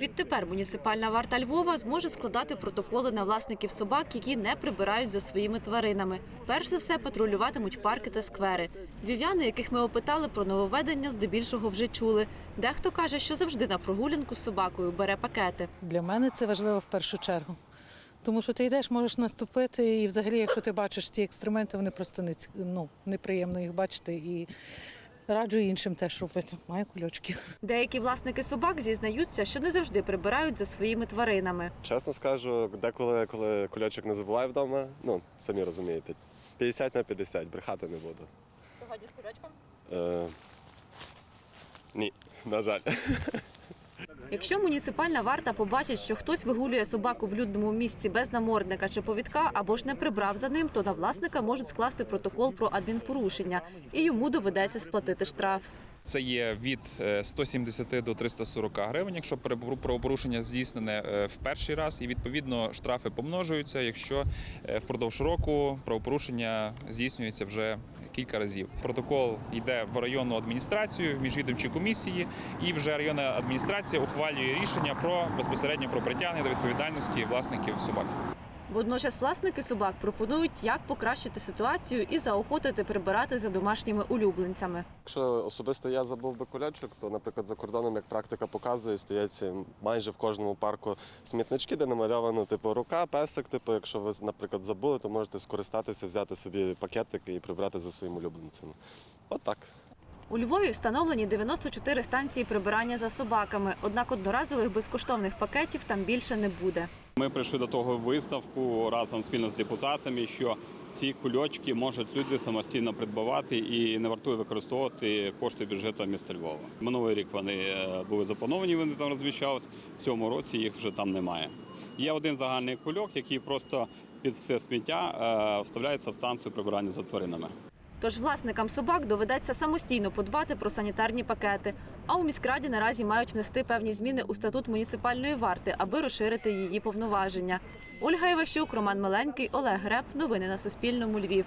Відтепер муніципальна варта Львова зможе складати протоколи на власників собак, які не прибирають за своїми тваринами. Перш за все патрулюватимуть парки та сквери. Львів'яни, яких ми опитали про нововведення, здебільшого вже чули. Дехто каже, що завжди на прогулянку з собакою бере пакети. Для мене це важливо в першу чергу. Тому що ти йдеш, можеш наступити, і взагалі, якщо ти бачиш ці екстременти, вони просто не ну, неприємно їх бачити. І раджу іншим теж робити. Маю кульочки. Деякі власники собак зізнаються, що не завжди прибирають за своїми тваринами. Чесно скажу, деколи, коли кульочок не забуває вдома, ну, самі розумієте, 50 на 50, брехати не буду. Сьогодні з кульочком? Е, ні, на жаль. Якщо муніципальна варта побачить, що хтось вигулює собаку в людному місці без намордника чи повідка або ж не прибрав за ним, то на власника можуть скласти протокол про адмінпорушення, і йому доведеться сплатити штраф. Це є від е, 170 до 340 гривень, якщо правопорушення здійснене е, в перший раз, і відповідно штрафи помножуються, якщо е, впродовж року правопорушення здійснюється вже кілька разів. Протокол йде в районну адміністрацію, в міжвідомчі комісії, і вже районна адміністрація ухвалює рішення про безпосередньо про притягнення до відповідальності власників собак. Водночас власники собак пропонують, як покращити ситуацію і заохотити прибирати за домашніми улюбленцями. Якщо особисто я забув би кульочок, то, наприклад, за кордоном, як практика показує, стоять майже в кожному парку смітнички, де намальовано типу рука, песик. Типу, якщо ви, наприклад, забули, то можете скористатися, взяти собі пакетик і прибрати за своїм улюбленцем. От так. У Львові встановлені 94 станції прибирання за собаками, однак одноразових безкоштовних пакетів там більше не буде. Ми прийшли до того висновку разом спільно з депутатами, що ці кульочки можуть люди самостійно придбавати і не вартує використовувати кошти бюджету міста Львова. Минулий рік вони е, були заплановані, вони там розміщались. В цьому році їх вже там немає. Є один загальний кульок, який просто під все сміття е, вставляється в станцію прибирання за тваринами. Тож власникам собак доведеться самостійно подбати про санітарні пакети. А у міськраді наразі мають внести певні зміни у статут муніципальної варти, аби розширити її повноваження. Ольга Іващук, Роман Миленький, Олег Греб. Новини на Суспільному. Львів.